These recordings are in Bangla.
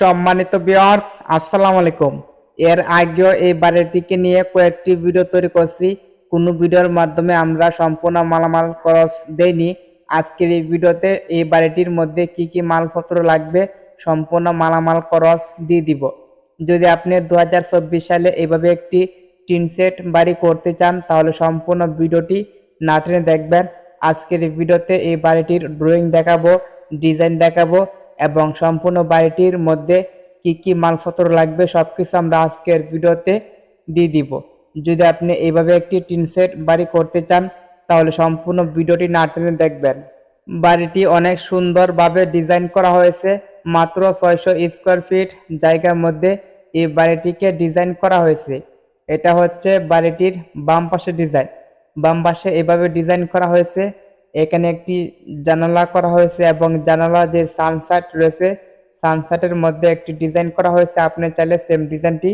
সম্মানিত বিয়ার্স আসসালামু আলাইকুম। এর আগেও এই বাড়িটিকে নিয়ে কয়েকটি ভিডিও তৈরি করছি। কোনো ভিডিওর মাধ্যমে আমরা সম্পূর্ণ মালামাল খরচ দেইনি। আজকের এই ভিডিওতে এই বাড়িটির মধ্যে কি কি মালপত্র লাগবে, সম্পূর্ণ মালামাল খরচ দিয়ে দিব। যদি আপনি দু হাজার চব্বিশ সালে এভাবে একটি টিন সেট বাড়ি করতে চান, তাহলে সম্পূর্ণ ভিডিওটি নাটনে দেখবেন। আজকের ভিডিওতে এই বাড়িটির ড্রয়িং দেখাবো ডিজাইন দেখাবো এবং সম্পূর্ণ বাড়িটির মধ্যে কি কি মালপত্র লাগবে সব কিছু আমরা আজকের ভিডিওতে দিয়ে দিব। যদি আপনি এইভাবে একটি টিন সেট বাড়ি করতে চান, তাহলে সম্পূর্ণ ভিডিওটি না টেনে দেখবেন। বাড়িটি অনেক সুন্দরভাবে ডিজাইন করা হয়েছে, মাত্র ছয়শো স্কোয়ার ফিট জায়গার মধ্যে এই বাড়িটিকে ডিজাইন করা হয়েছে। এটা হচ্ছে বাড়িটির বাম পাশে ডিজাইন। বাম পাশে এভাবে ডিজাইন করা হয়েছে। এখানে একটি জানালা করা হয়েছে এবং জানালা যে সানসাইট রয়েছে সানসাইটের মধ্যে একটি ডিজাইন করা হয়েছে। আপনি চাইলে সেম ডিজাইনটি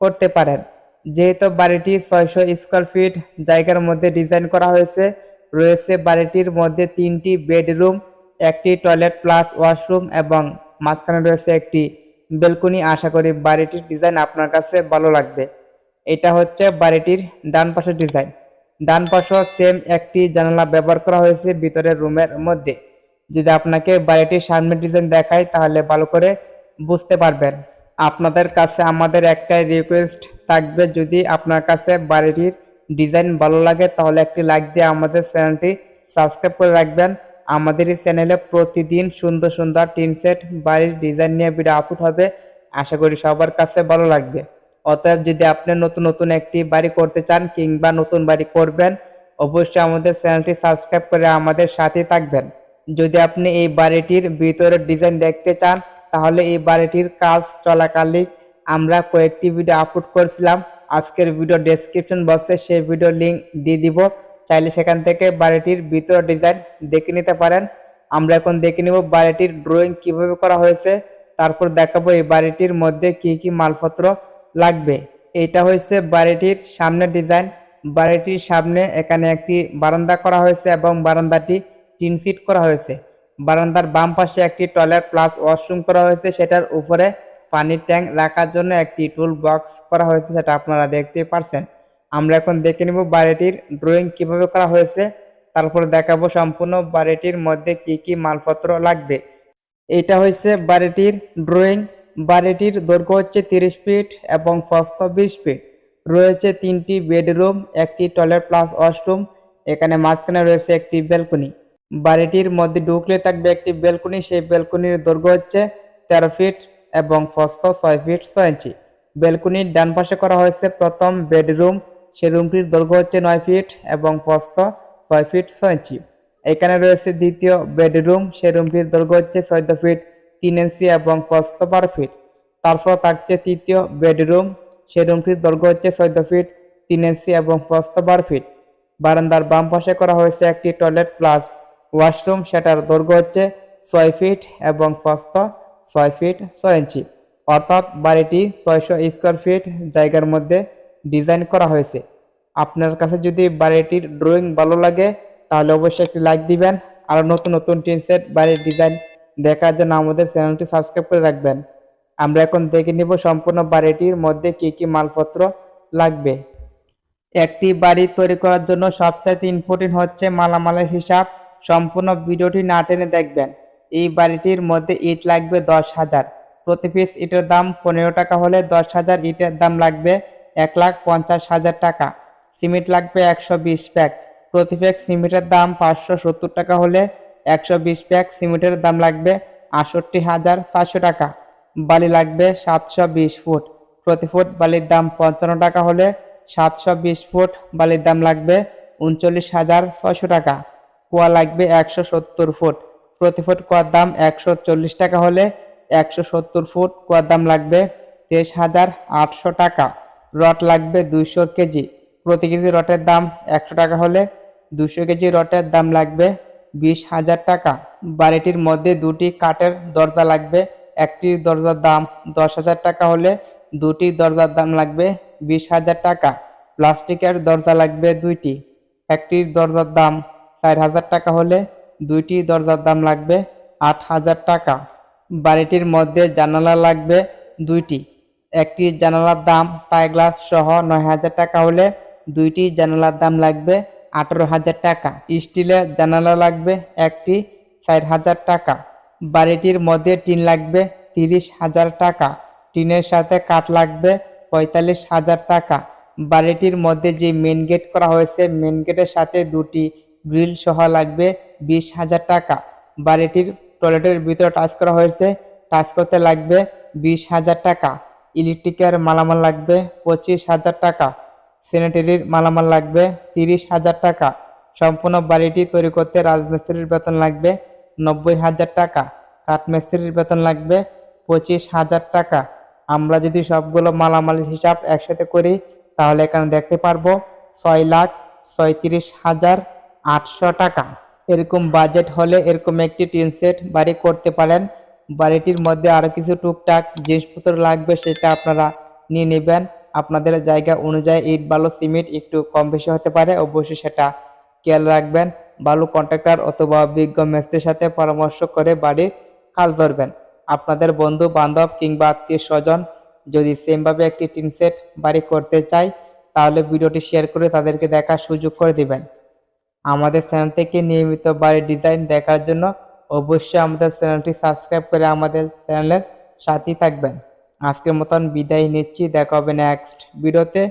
করতে পারেন। যেহেতু বাড়িটি ছয়শো স্কোয়ার ফিট জায়গার মধ্যে ডিজাইন করা হয়েছে, রয়েছে বাড়িটির মধ্যে তিনটি বেডরুম একটি টয়লেট প্লাস ওয়াশরুম এবং মাঝখানে রয়েছে একটি বেলকনি আশা করি বাড়িটির ডিজাইন আপনার কাছে ভালো লাগবে। এটা হচ্ছে বাড়িটির ডান পাশের ডিজাইন ডান পাশেও সেম একটি জানালা ব্যবহার করা হয়েছে ভিতরের রুমের মধ্যে। যদি আপনাকে বাড়িটির সামনের ডিজাইন দেখায় তাহলে ভালো করে বুঝতে পারবেন। আপনাদের কাছে আমাদের একটাই রিকোয়েস্ট থাকবে, যদি আপনার কাছে বাড়িটির ডিজাইন ভালো লাগে, তাহলে একটি লাইক দিয়ে আমাদের চ্যানেলটি সাবস্ক্রাইব করে রাখবেন। আমাদের এই চ্যানেলে প্রতিদিন সুন্দর সুন্দর টিন সেট বাড়ির ডিজাইন নিয়ে ভিডিও আপলোড হবে। আশা করি সবার কাছে ভালো লাগবে। অতএব যদি আপনি নতুন নতুন একটি বাড়ি করতে চান কিংবা নতুন বাড়ি করবেন, অবশ্যই আমাদের চ্যানেলটি সাবস্ক্রাইব করে আমাদের সাথে থাকবেন। যদি আপনি এই বাড়িটির ভিতরের ডিজাইন দেখতে চান, তাহলে এই বাড়িটির কাজ চলাকালীন আমরা কয়েকটি ভিডিও আপলোড করেছিলাম। আজকের ভিডিও ডেসক্রিপশন বক্সে সেই ভিডিও লিংক দিয়ে দিব। চাইলে সেখান থেকে বাড়িটির ভিতর ডিজাইন দেখে নিতে পারেন। আমরা এখন দেখে নিব বাড়িটির ড্রয়িং কীভাবে করা হয়েছে। তারপর দেখাবো এই বাড়িটির মধ্যে কি কি মালপত্র লাগবে। এটা হয়েছে বাড়িটির সামনে ডিজাইন। বাড়িটির সামনে এখানে একটি বারান্দা করা হয়েছে এবং বারান্দাটি টিন সিট করা হয়েছে। বারান্দার বাম পাশে একটি টয়লেট প্লাস ওয়াশরুম করা হয়েছে। সেটার উপরে পানির ট্যাঙ্ক রাখার জন্য একটি টুল বক্স করা হয়েছে, সেটা আপনারা দেখতে পারছেন। আমরা এখন দেখে নিব বাড়িটির ড্রয়িং কীভাবে করা হয়েছে। তারপর দেখাবো সম্পূর্ণ বাড়িটির মধ্যে কি কি মালপত্র লাগবে। এটা হয়েছে বাড়িটির ড্রয়িং। বাড়িটির দৈর্ঘ্য হচ্ছে তিরিশ ফিট এবং প্রস্থ বিশ ফিট। রয়েছে তিনটি বেডরুম, একটি টয়লেট প্লাস ওয়াশরুম। এখানে মাঝখানে রয়েছে একটি ব্যালকনি। বাড়িটির মধ্যে ঢুকলে থাকবে একটি ব্যালকনি, সেই ব্যালকনির দৈর্ঘ্য হচ্ছে তেরো ফিট এবং প্রস্থ ছয় ফিট ছয় ইঞ্চি। ব্যালকনির ডান পাশে করা হয়েছে প্রথম বেডরুম। সেই রুমটির দৈর্ঘ্য হচ্ছে নয় ফিট এবং প্রস্থ ছয় ফিট ছয় ইঞ্চি। এখানে রয়েছে দ্বিতীয় বেডরুম। সেই রুমটির দৈর্ঘ্য হচ্ছে চোদ্দ ফিট তিন ইঞ্চি এবং প্রস্থ বারো ফিট। তারপর থাকছে তৃতীয় বেডরুম সেই রুমটির দৈর্ঘ্য হচ্ছে চোদ্দ ফিট, তিন ইঞ্চি এবং প্রস্থ বারো ফিট। বারান্দার বাম পাশে করা হয়েছে একটি টয়লেট প্লাস ওয়াশরুম, সেটার দৈর্ঘ্য হচ্ছে ছয় ফিট এবং প্রস্থ ছয় ফিট ছয় ইঞ্চি। অর্থাৎ বাড়িটি ছয়শো স্কোয়ার ফিট জায়গার মধ্যে ডিজাইন করা হয়েছে। আপনার কাছে যদি বাড়িটির ড্রয়িং ভালো লাগে, তাহলে অবশ্যই একটি লাইক দিবেন। আর নতুন নতুন টিন সেট বাড়ির ডিজাইন দেখার জন্য আমাদের চ্যানেলটি সাবস্ক্রাইব করে রাখবেন। আমরা এখন দেখে নিব সম্পূর্ণ বাড়িটির মধ্যে কি কি মালপত্র লাগবে। একটি বাড়ি তৈরি করার জন্য সবচাইতে ইম্পর্টেন্ট হচ্ছে মালামালের হিসাব। সম্পূর্ণ ভিডিওটি না টেনে দেখবেন। এই বাড়িটির মধ্যে ইট লাগবে দশ হাজার। প্রতি পিস ইটের দাম পনেরো টাকা হলে দশ হাজার ইটের দাম লাগবে এক লাখ পঞ্চাশ হাজার টাকা। সিমেন্ট লাগবে একশো বিশ প্যাক। প্রতি প্যাক সিমেন্টের দাম পাঁচশো সত্তর টাকা হলে একশো বিশ প্যাক সিমেন্টের দাম লাগবে আটষট্টি হাজার চারশো টাকা। বালি লাগবে সাতশো বিশ ফুট। প্রতি ফুট বালির দাম পঞ্চান্ন টাকা হলে সাতশো বিশ ফুট বালির দাম লাগবে উনচল্লিশ হাজার ছয়শো টাকা। কুয়া লাগবে একশো সত্তর ফুট। প্রতি ফুট কুয়ার দাম একশো চল্লিশ টাকা হলে একশো সত্তর ফুট কুয়ার দাম লাগবে তেইশ হাজার আটশো টাকা। রড লাগবে দুইশো কেজি। প্রতি কেজি রটের দাম একশো টাকা হলে দুশো কেজি রটের দাম লাগবে বিশ হাজার টাকা। বাড়িটির মধ্যে দুটি কাঠের দরজা লাগবে। একটি দরজার দাম দশ হাজার টাকা হলে দুটি দরজার দাম লাগবে বিশ হাজার টাকা। প্লাস্টিকের দরজা লাগবে দুইটি। একটির দরজার দাম চার হাজার টাকা হলে দুইটি দরজার দাম লাগবে আট হাজার টাকা। বাড়িটির মধ্যে জানালা লাগবে দুইটি। একটি জানালার দাম পাই গ্লাস সহ নয় হাজার টাকা হলে দুইটি জানালার দাম লাগবে আঠারো হাজার টাকা। স্টিলের জানালা লাগবে একটি ষাট হাজার টাকা। বাড়িটির মধ্যে টিন লাগবে তিরিশ হাজার টাকা। টিনের সাথে কাঠ লাগবে পঁয়তাল্লিশ হাজার টাকা। বাড়িটির মধ্যে যে মেন গেট করা হয়েছে মেন গেটের সাথে দুটি গ্রিল সহ লাগবে বিশ হাজার টাকা। বাড়িটির টয়লেটের ভিতরে টাচ করা হয়েছে টাচ করতে লাগবে বিশ হাজার টাকা। ইলেকট্রিকের মালামাল লাগবে পঁচিশ হাজার টাকা। স্যানিটারির মালামাল লাগবে তিরিশ হাজার টাকা। সম্পূর্ণ বাড়িটি তৈরি করতে রাজমিস্ত্রির বেতন লাগবে নব্বই হাজার টাকা। কাঠমিস্ত্রির বেতন লাগবে পঁচিশ হাজার টাকা। আমরা যদি সবগুলো মালামাল হিসাব একসাথে করি, তাহলে এখানে দেখতে পারব ছয় লাখ ছয়ত্রিশ হাজার আটশো টাকা। এরকম বাজেট হলে এরকম একটি টিন সেট বাড়ি করতে পারেন। বাড়িটির মধ্যে আরও কিছু টুকটাক জিনিসপত্র লাগবে, সেটা আপনারা নিয়ে নেবেন। আপনাদের জায়গা অনুযায়ী ইট, বালু, সিমেন্ট একটু কম বেশি হতে পারে। অবশ্যই সেটা খেয়াল রাখবেন। বালু কন্ট্রাক্টর অথবা বিজ্ঞ মিস্ত্রির সাথে পরামর্শ করে বাড়ির কাজ ধরবেন। আপনাদের বন্ধু, বান্ধব কিংবা আত্মীয় স্বজন যদি সেমভাবে একটি টিন সেট বাড়ি করতে চায়, তাহলে ভিডিওটি শেয়ার করে তাদেরকে দেখার সুযোগ করে দিবেন। আমাদের চ্যানেল থেকে নিয়মিত বাড়ির ডিজাইন দেখার জন্য অবশ্যই আমাদের চ্যানেলটি সাবস্ক্রাইব করে আমাদের চ্যানেলের সাথেই থাকবেন। আজকের মতন বিদায় নিচ্ছি দেখা হবে নেক্সট ভিডিওতে